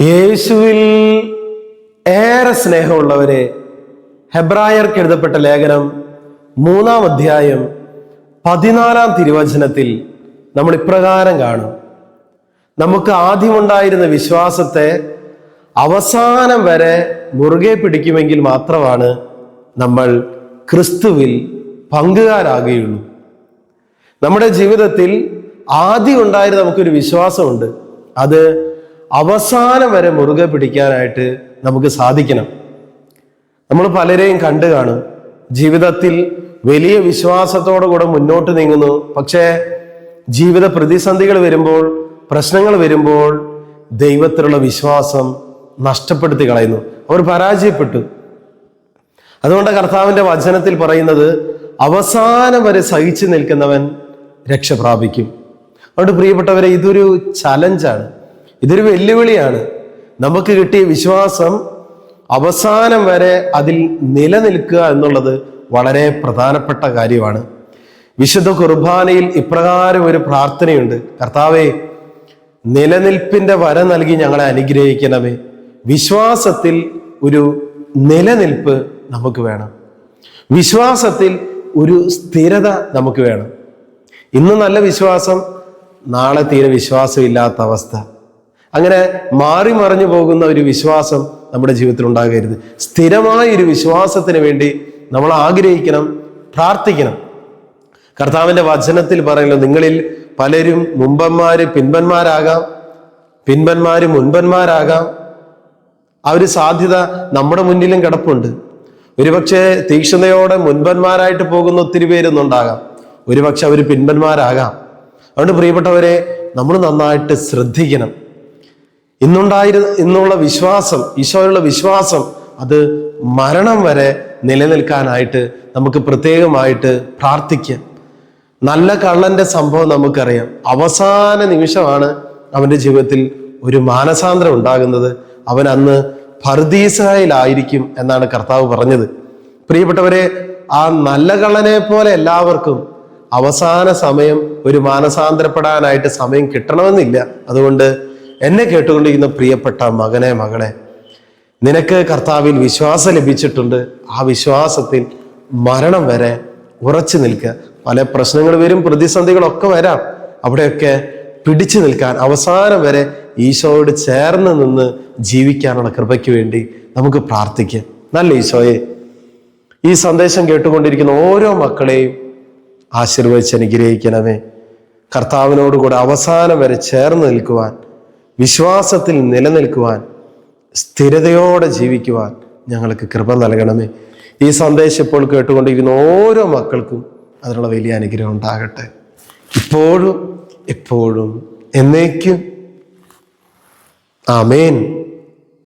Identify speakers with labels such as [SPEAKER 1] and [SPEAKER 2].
[SPEAKER 1] യേശുവിൽ ഏറെ സ്നേഹമുള്ളവരെ ഹെബ്രായർക്ക് എഴുതപ്പെട്ട ലേഖനം മൂന്നാം അധ്യായം പതിനാലാം തിരുവചനത്തിൽ നമ്മൾ ഇപ്രകാരം കാണും. നമുക്ക് ആദ്യമുണ്ടായിരുന്ന വിശ്വാസത്തെ അവസാനം വരെ മുറുകെ പിടിക്കുമെങ്കിൽ മാത്രമാണ് നമ്മൾ ക്രിസ്തുവിൽ പങ്കുകാരാകുകയുള്ളൂ. നമ്മുടെ ജീവിതത്തിൽ ആദ്യം ഉണ്ടായിരുന്ന നമുക്കൊരു വിശ്വാസമുണ്ട്. അത് അവസാനം വരെ മുറുകെ പിടിക്കാനായിട്ട് നമുക്ക് സാധിക്കണം. നമ്മൾ പലരെയും കണ്ടു കാണും. ജീവിതത്തിൽ വലിയ വിശ്വാസത്തോടു കൂടെ മുന്നോട്ട് നീങ്ങുന്നു. പക്ഷേ ജീവിത പ്രതിസന്ധികൾ വരുമ്പോൾ പ്രശ്നങ്ങൾ വരുമ്പോൾ ദൈവത്തിലുള്ള വിശ്വാസം നഷ്ടപ്പെടുത്തി കളയുന്നു. അവർ പരാജയപ്പെട്ടു. അതുകൊണ്ട് കർത്താവിന്റെ വചനത്തിൽ പറയുന്നത് അവസാനം വരെ സഹിച്ചു നിൽക്കുന്നവൻ രക്ഷ പ്രാപിക്കും അതുകൊണ്ട് പ്രിയപ്പെട്ടവരെ ഇതൊരു ചലഞ്ചാണ് ഇതൊരു വെല്ലുവിളിയാണ്. നമുക്ക് കിട്ടിയ വിശ്വാസം അവസാനം വരെ അതിൽ നിലനിൽക്കുക എന്നുള്ളത് വളരെ പ്രധാനപ്പെട്ട കാര്യമാണ്. വിശുദ്ധ കുർബാനയിൽ ഇപ്രകാരം ഒരു പ്രാർത്ഥനയുണ്ട്. കർത്താവെ നിലനിൽപ്പിന്റെ വര നൽകി ഞങ്ങളെ അനുഗ്രഹിക്കണമേ. വിശ്വാസത്തിൽ ഒരു നിലനിൽപ്പ് നമുക്ക് വേണം. വിശ്വാസത്തിൽ ഒരു സ്ഥിരത നമുക്ക് വേണം. ഇന്ന് നല്ല വിശ്വാസം നാളെ തീരെ വിശ്വാസമില്ലാത്ത അവസ്ഥ. അങ്ങനെ മാറി മറിഞ്ഞു പോകുന്ന ഒരു വിശ്വാസം നമ്മുടെ ജീവിതത്തിൽ ഉണ്ടാകരുത്. സ്ഥിരമായ ഒരു വിശ്വാസത്തിന് വേണ്ടി നമ്മൾ ആഗ്രഹിക്കണം പ്രാർത്ഥിക്കണം. കർത്താവിന്റെ വചനത്തിൽ പറയുന്നത് നിങ്ങളിൽ പലരും മുമ്പന്മാര് പിൻപന്മാരാകാം പിൻപന്മാര് മുൻപന്മാരാകാം. ആ ഒരു സാധ്യത നമ്മുടെ മുന്നിലും കിടപ്പുണ്ട്. ഒരുപക്ഷെ തീക്ഷ്ണതയോടെ മുൻപന്മാരായിട്ട് പോകുന്ന ഒത്തിരി പേരൊന്നുണ്ടാകാം ഒരുപക്ഷെ അവർ പിൻപന്മാരാകാം. അതുകൊണ്ട് പ്രിയപ്പെട്ടവരെ നമ്മൾ നന്നായിട്ട് ശ്രദ്ധിക്കണം. ഇന്നുണ്ടായിരുന്ന ഇന്നുള്ള വിശ്വാസം ഈശോയുള്ള വിശ്വാസം അത് മരണം വരെ നിലനിൽക്കാനായിട്ട് നമുക്ക് പ്രത്യേകമായിട്ട് പ്രാർത്ഥിക്കാം. നല്ല കള്ളന്റെ സംഭവം നമുക്കറിയാം. അവസാന നിമിഷമാണ് അവന്റെ ജീവിതത്തിൽ ഒരു മാനസാന്തരം ഉണ്ടാകുന്നത്. അവൻ അന്ന് ഫർദീസായിലായിരിക്കും എന്നാണ് കർത്താവ് പറഞ്ഞത്. പ്രിയപ്പെട്ടവരെ ആ നല്ല കള്ളനെ പോലെ എല്ലാവർക്കും അവസാന സമയം ഒരു മാനസാന്തരപ്പെടാനായിട്ട് സമയം കിട്ടണമെന്നില്ല. അതുകൊണ്ട് എന്നെ കേട്ടുകൊണ്ടിരിക്കുന്ന പ്രിയപ്പെട്ട മകനെ മകളെ നിനക്ക് കർത്താവിൽ വിശ്വാസം ലഭിച്ചിട്ടുണ്ട്. ആ വിശ്വാസത്തിൽ മരണം വരെ ഉറച്ചു നിൽക്കുക. പല പ്രശ്നങ്ങൾ വരും പ്രതിസന്ധികളൊക്കെ വരാം. അവിടെയൊക്കെ പിടിച്ചു നിൽക്കാൻ അവസാനം വരെ ഈശോയോട് ചേർന്ന് നിന്ന് ജീവിക്കാനുള്ള കൃപയ്ക്ക് വേണ്ടി നമുക്ക് പ്രാർത്ഥിക്കാം. നല്ല ഈശോയെ ഈ സന്ദേശം കേട്ടുകൊണ്ടിരിക്കുന്ന ഓരോ മക്കളെയും ആശീർവദിച്ച് അനുഗ്രഹിക്കണമേ. കർത്താവിനോടുകൂടെ അവസാനം വരെ ചേർന്ന് നിൽക്കുവാൻ വിശ്വാസത്തിൽ നിലനിൽക്കുവാൻ സ്ഥിരതയോടെ ജീവിക്കുവാൻ ഞങ്ങൾക്ക് കൃപ നൽകണമേ. ഈ സന്ദേശം ഇപ്പോൾ കേട്ടുകൊണ്ടിരിക്കുന്ന ഓരോ മക്കൾക്കും അതിനുള്ള വലിയ അനുഗ്രഹം ഉണ്ടാകട്ടെ. ഇപ്പോഴും എപ്പോഴും എന്നേക്കും. ആമേൻ.